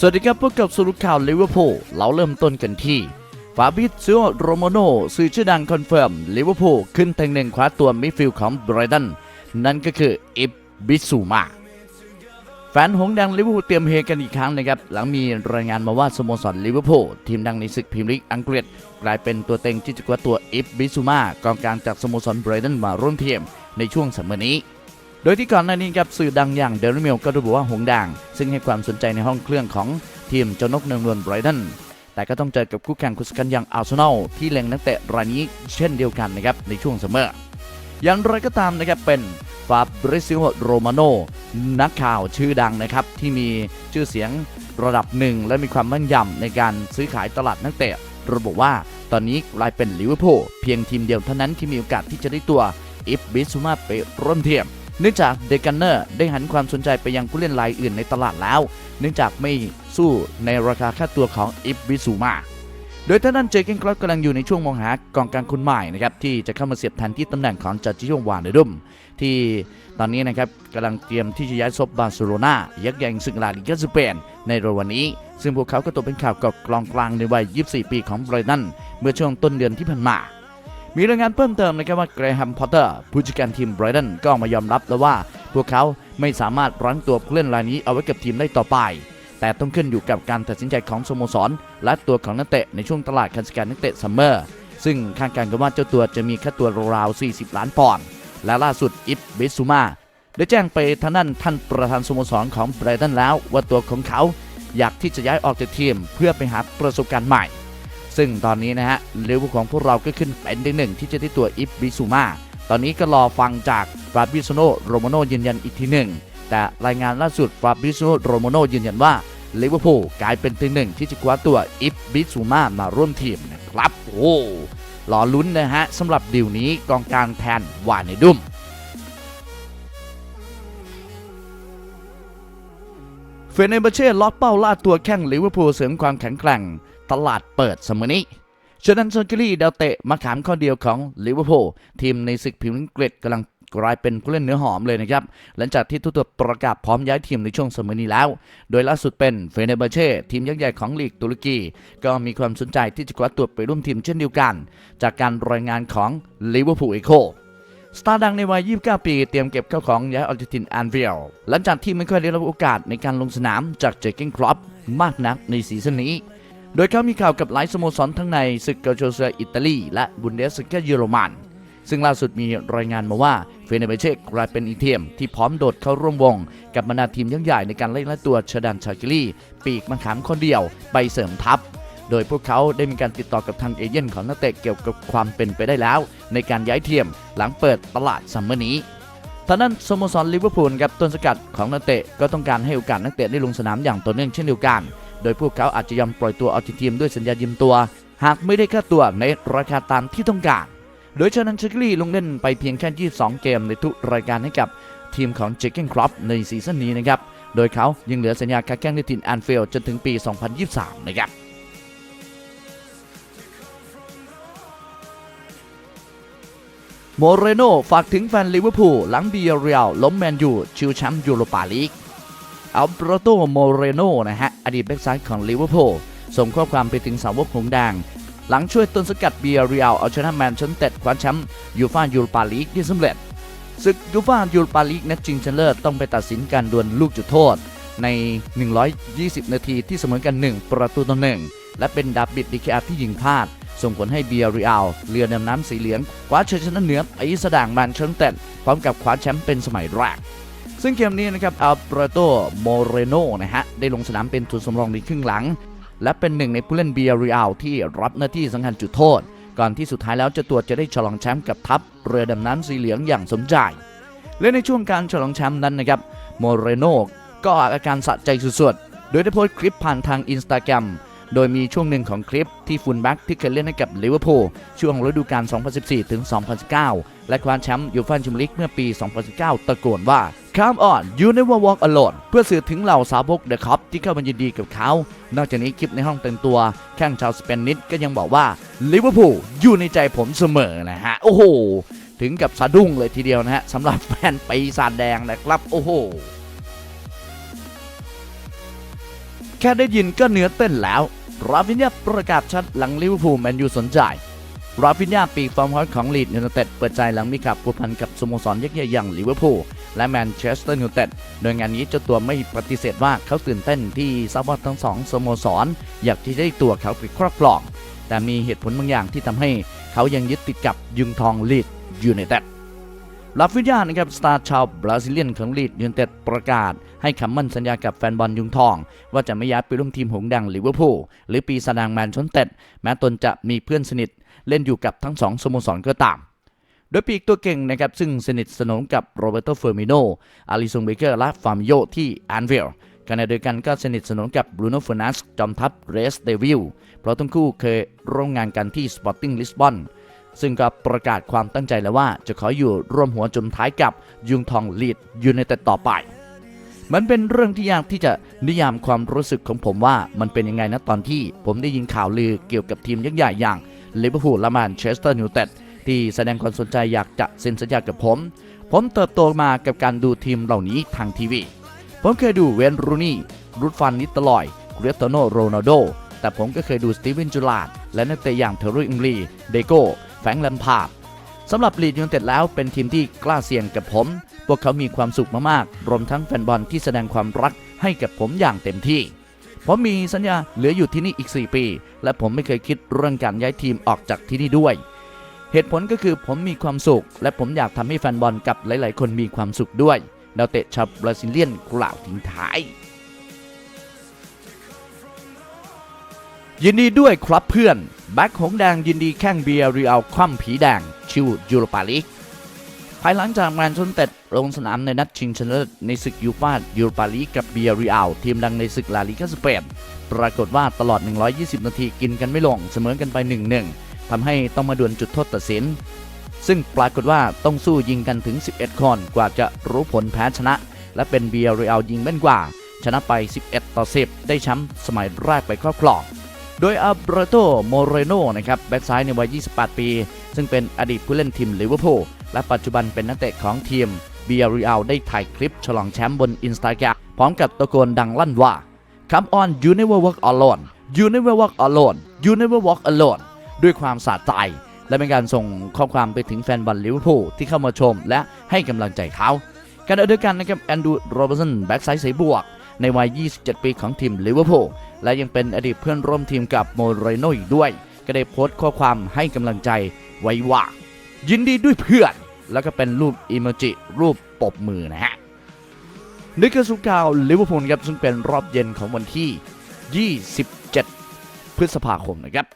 สวัสดีครับพบกับสรุปข่าวลิเวอร์พูลเราเริ่มต้นกันที่ฟาบิซิโอโรโมโนสื่อชื่อดังคอนเฟิร์มลิเวอร์พูลขึ้นแทงหนึ่งคว้าตัวมิดฟิลด์ของไบรตันนั่นก็คืออิบบิสูมาแฟนหงส์แดงลิเวอร์พูลเตรียมเฮกันอีกครั้งนะครับ หลังมีรายงานมาว่าสโมสรลิเวอร์พูลทีมดังในศึกพรีเมียร์ลีกอังกฤษ กลายเป็นตัวเต็งที่จะคว้าตัวอิบบิสูมากองกลางจากสโมสรไบรตันมาร่วมทีมในช่วงสัปดาห์นี้ โดยที่ก่อนหน้านี้ครับสื่อดังอย่างเดลิเมลก็ระบุว่าหงส์แดงซึ่งให้ความสนใจในห้องเครื่องของทีมเจ้านกเนืองนวลไบรตันแต่ก็ต้องเจอกับคู่แข่งคุสกันอย่างอาร์เซนอลที่เล็งนักเตะรายนี้เช่นเดียวกันนะครับในช่วงซัมออย่างไรก็ตามนะครับเป็นฟาบริซิโอโรมาโนนักข่าวชื่อดังนะครับ ที่มีชื่อเสียงระดับหนึ่งและมีความแม่นยำในการซื้อขายตลาดนักเตะ ระบุว่าตอนนี้กลายเป็นลิเวอร์พูลเพียงทีมเดียวเท่านั้นที่มีโอกาสที่จะได้ตัวอิฟบิซูมาไปร่วมทีม เนื่องจากเดกันเนอร์ได้หันความสนใจไปยังผู้เล่นรายอื่นในตลาดแล้ว เนื่องจากไม่สู้ในราคาค่าตัวของอิฟบิซูมาโดยท่านั้นเจเกนคลอปกำลังอยู่ในช่วงมองหากองกลางคนใหม่นะครับที่จะเข้ามาเสียบแทนที่ตำแหน่งของจอร์จิโยวานเดดุมที่ตอนนี้นะครับกำลังเตรียมที่จะย้ายซบบาร์เซโลนายักษ์ใหญ่ศึกลาลิกาสเปนในเร็ววันนี้ ซึ่งพวกเขาก็ตกเป็นข่าวกับกลองกลางในวัย 24 ปีของไบรตันเมื่อช่วงต้นเดือนที่ผ่านมา มีรายงานเพิ่มเติมนะครับว่าเกรแฮมพอตเตอร์ผู้จัดการทีมไบรตันก็ออกมายอมรับแล้วว่า พวกเขาไม่สามารถรั้งตัวผู้เล่นรายนี้เอาไว้กับทีมได้ต่อไป แต่ต้องขึ้นอยู่กับการตัดสินใจของสโมสร และตัวของนักเตะในช่วงตลาดการจัดการนักเตะซัมเมอร์ซึ่งคาดการณ์กันว่าเจ้าตัวจะมีค่าตัวราวๆ40 ล้านปอนด์และล่าสุดอิฟเบซูมาได้แจ้งไปทางนั้นท่านประธานสโมสรของไบรตันแล้วว่าตัวของเขาอยากที่จะย้ายออกจากทีมเพื่อไปหาประสบการณ์ใหม่ ซึ่งตอนนี้นะฮะเลเวอร์พูลของพวกเราก็ขึ้นเป็นที่หนึ่งที่จะได้ตัวอิฟบิซูมาตอนนี้ก็รอฟังจากฟาบิโซโนโรโมโนยืนยันอีกทีหนึ่งแต่รายงานล่าสุดฟาบิโซโนโรโมโนยืนยันว่าลิเวอร์พูลกลายเป็นที่หนึ่งที่จะคว้าตัวอิฟบิซูมามาร่วมทีมนะครับโอ้รอลุ้นนะฮะสำหรับดีลนี้กองกลางแทนวานในดุมเฟเนเบเช่ล็อกเป้าล่าตัวแข้งลิเวอร์พูลเสริมความแข็งแกร่ง ตลาดเปิดสมอนี้ฉะนั้นเซอร์กิลี่ดาวเตะมาขามข้อเดียวของลิเวอร์พูลทีมในศึกพรีเมียร์ลีกอังกฤษกำลังกลายเป็นผู้เล่นเนื้อหอมเลยนะครับ หลังจากที่ทุกตัวประกาศพร้อมย้ายทีมในช่วงสมอนี้แล้ว โดยล่าสุดเป็นเฟเนเบเช่ทีมยักษ์ใหญ่ของลีกตุรกี ก็มีความสนใจที่จะคว้าตัวไปร่วมทีมเช่นเดียวกัน จากการรายงานของลิเวอร์พูลเอโคสตาร์ดังในวัย 29 ปี เตรียมเก็บเข้าของย้ายออร์เจนตินแอนฟิลหลังจากที่ไม่ค่อยได้รับโอกาสในการลงสนามจากเจเกนครอปมากนักในซีซั่นนี้ โดยเขามีข่าวกับหลายสโมสรทั้งในศึกเกาโชเซียอิตาลีและบุนเดสลิกาเยอรมัน ซึ่งล่าสุดมีรายงานมาว่าเฟเนเบเช่กลายเป็นอีกทียมที่พร้อมโดดเข้าร่วมวง กับบรรดาทีมยักษ์ใหญ่ในการไล่ล่าตัวชาดันชากิลีปีกมังขามคนเดียวไปเสริมทัพ โดยพวกเขาได้มีการติดต่อกับทางเอเย่นของนักเตะเกี่ยวกับความเป็นไปได้แล้ว ในการย้ายเทียมหลังเปิดตลาดซัมเมอร์นี้ทางนั้นสโมสรลิเวอร์พูลกับต้นสกัดของนักเตะก็ต้องการให้โอกาสนักเตะได้ลงสนามอย่างต่อเนื่องเช่นเดียวกัน ดยพวกเขาอาจจะยอมปล่อยตัวออกจาทีมด้วยสัญญายืมตัว หากไม่ได้ค่าตัวในราคาตามที่ต้องการ โดยชนันเชกลี่ลงเล่นไปเพียงแค่ 22 เกมในทุกรายการให้กับทีมของเจคเกนครอปในซีซั่นนี้นะครับ โดยเขายังเหลือสัญญาค้าแข้งในทีมแอนฟิลด์จนถึงปี 2023 นะครับโมเรโนฝากถึงแฟนลิเวอร์พูลหลังเบียเรียลล้มแมนยูชิวแชมป์ยูโรปาลีก อัลเบรโตโมเรโนนะฮะ อดีตแบ็กซ้ายของลิเวอร์พูลส่งข้อความไปถึงสาวกหงส์แดงหลังช่วยต้นสกัดเบียร์เรียลเอาชนะแมนเชสเตอร์คว้าแชมป์ยูฟ่ายูโรปาลีกได้สำเร็จศึกยูฟ่ายูโรปาลีกนัดชิงชนะเลิศต้องไปตัดสินการดวลลูกจุดโทษ ใน 120 นาทีที่เสมอกัน 1 ประตูต่อหนึ่งและเป็นดาบิดดิเคอาที่ยิงพลาด ส่งผลให้เบียริอัลเรือดำน้ำสีเหลืองคว้าชัยชนะเหนือไอสดางแมนเชสเตอร์พร้อมกับคว้าแชมป์เป็นสมัยแรก ซึ่งเกมนี้นะครับอัลเบรโตโมเรโนนะฮะ ได้ลงสนามเป็นตัวสำรองในครึ่งหลัง และเป็นหนึ่งในผู้เล่นเบียริอัลที่รับหน้าที่สำคัญจุดโทษ ก่อนที่สุดท้ายแล้วจ้าตัวจะได้ฉลองแชมป์กับทัพเรือดำน้ำสีเหลืองอย่างสมใจ และในช่วงการฉลองแชมป์นั้นนะครับโมเรโนก็ออกอาการสะใจสุดๆ โดยได้โพสต์คลิปผ่านทางอินสตาแกรมโดยมีช่วงหนึ่งของคลิปที่ฟุนแบ็กที่เคยเล่นให้กับลิเวอร์พูลช่วงฤดูกาล 2014 ถึง 2019 และคว้าแชมป์ยูฟ่าแชมเปี้ยนลีกเมื่อปี 2019 ตะโกนว่า Come on you never walk alone เพื่อสื่อถึงเหล่าสาวกเดอะคอปที่เข้ามายินดีกับเขา นอกจากนี้คลิปในห้องแต่งตัว แข้งชาวสเปนนิดก็ยังบอกว่าลิเวอร์พูลอยู่ในใจผมเสมอนะฮะ โอ้โห ถึงกับสะดุ้งเลยทีเดียวนะฮะสำหรับแฟนปีศาจแดงนะครับ โอ้โหแค่ได้ยินก็เนื้อเต้นแล้ว ราฟินยาประกาศชัดหลังลิเวอร์พูลแมนยูสนใจ ราฟินยาปีกฟอร์มฮอตของลีดยูไนเต็ดเปิดใจหลังมีข่าวผูกพันกับสโมสรยักษ์ใหญ่อย่างลิเวอร์พูล และแมนเชสเตอร์ยูไนเต็ดโดยงานนี้เจ้าตัวไม่ปฏิเสธว่าเขาตื่นเต้นที่ทราบว่าทั้งสองสโมสร อยากที่จะได้ตัวเขาไปครอบครอง แต่มีเหตุผลบางอย่างที่ทำให้เขายังยึดติดกับยุงทองลีดยูไนเต็ดลาฟิยานะครับสตาร์ชาวบราซิเลียนของลีดยูไนเต็ดประกาศ ให้คำมั่นสัญญากับแฟนบอลยุงทอง ว่าจะไม่ย้ายไปร่วมทีมหงดังลิเวอร์พูลหรือปีศาจแดงแมนชนเต็ดแม้ตนจะมีเพื่อนสนิท เล่นอยู่กับทั้งสองสโมสรก็ตาม โดยปีกตัวเก่งนะครับซึ่งสนิทสนมกับโรเบรโตเฟอร์มิโน อาริซงเบเกอร์ และฟาร์มโยที่แอนเวลขณะเดียวกันก็สนิทสนมกับบรูโน่เฟอร์นัสจอมทัพเรสเดวิล เพราะทั้งคู่เคยร่วมงานกันที่สปอร์ติ้งลิสบอน ซึ่งก็ประกาศความตั้งใจแล้วว่าจะขออยู่ร่วมหัวจมท้ายกับยุงทองลีดยูไนเต็ดต่อไป มันเป็นเรื่องที่ยากที่จะนิยามความรู้สึกของผมว่ามันเป็นยังไงนะตอนที่ผมได้ยินข่าวลือเกี่ยวกับทีมยักษ์ใหญ่อย่างลิเวอร์พูลและแมนเชสเตอร์ยูไนเต็ด ที่แสดงความสนใจอยากจะเซ็นสัญญากับผม ผมเติบโตมากับการดูทีมเหล่านี้ทางทีวี ผมเคยดูเวนรูนี่รูดฟันนิตลอยเกรโตโนโรนัลโด แต่ผมก็เคยดูสตีเวนจูลาดและนักเตะอย่างเทอร์รี่อิงลีเดโก้แฟงค์แลมพาร์ดสำหรับลีดยูไนเต็ดแล้วเป็นทีมที่กล้าเสี่ยงกับผม พวกเขามีความสุขมากๆ รวมทั้งแฟนบอลที่แสดงความรักให้กับผมอย่างเต็มที่ ผมมีสัญญาเหลืออยู่ที่นี่อีก 4 ปี และผมไม่เคยคิดเรื่องการย้ายทีมออกจากที่นี่ด้วย เหตุผลก็คือผมมีความสุข และผมอยากทำให้แฟนบอลกับหลาย ๆ คนมีความสุขด้วยดาวเตะชาวบราซิเลียนกล่าวทิ้งท้าย ยินดีด้วยครับเพื่อน แบ็คหงแดงยินดีแข้งเบียร์รีอัลคว่ำผีแดง ชิวยูโรปาลีกภายหลังจากแมนชนเต็ดลงสนามในนัดชิงชนะเลิศในศึกยูฟ่ายูโรปาลีกกับเบียร์รีอัลทีมดังในศึกลาลิกาสเปนปรากฏว่าตลอด 120 นาทีกินกันไม่ลงเสมอกันไป 1-1 ทำให้ต้องมาดวลจุดโทษตัดสิน ซึ่งปรากฏว่าต้องสู้ยิงกันถึง 11 คน กว่าจะรู้ผลแพ้ชนะ และเป็นเบียร์เรีอัลยิงแม่นกว่า ชนะไป 11 ต่อ 10 ได้แชมป์สมัยแรกไปครอบครอง โดยอับราโตโมเรโนนะครับแบ็กซ้ายในวัย 28 ปี ซึ่งเป็นอดีตผู้เล่นทีมลิเวอร์พูลและปัจจุบันเป็นนักเตะของทีมเบียรีอัลได้ถ่ายคลิปฉลองแชมป์บนอินสตาแกรมพร้อมกับตะโกนดังลั่นว่า Come on you never walk alone you never walk alone you never walk alone ด้วยความสะใจ และเป็นการส่งข้อความไปถึงแฟนบอลลิเวอร์พูลที่เข้ามาชม และให้กำลังใจเขาขณะเดียวกันนะครับแอนดูโรเบอร์สันแบ็กซ้ายสายบวก ในวัย 27 ปีของทีมลิเวอร์พูลและยังเป็นอดีตเพื่อนร่วมทีมกับโมเรโนอีกด้วย ก็ได้โพสต์ข้อความให้กำลังใจไว้ว่า ยินดีด้วยเพื่อน แล้วก็เป็นรูปอิโมจิรูปปบมือนะฮะนี่คือสุกาวลิเวอร์พูลครับซึ่งเป็นรอบเย็นของวันที่ 27 พฤษภาคมนะครับ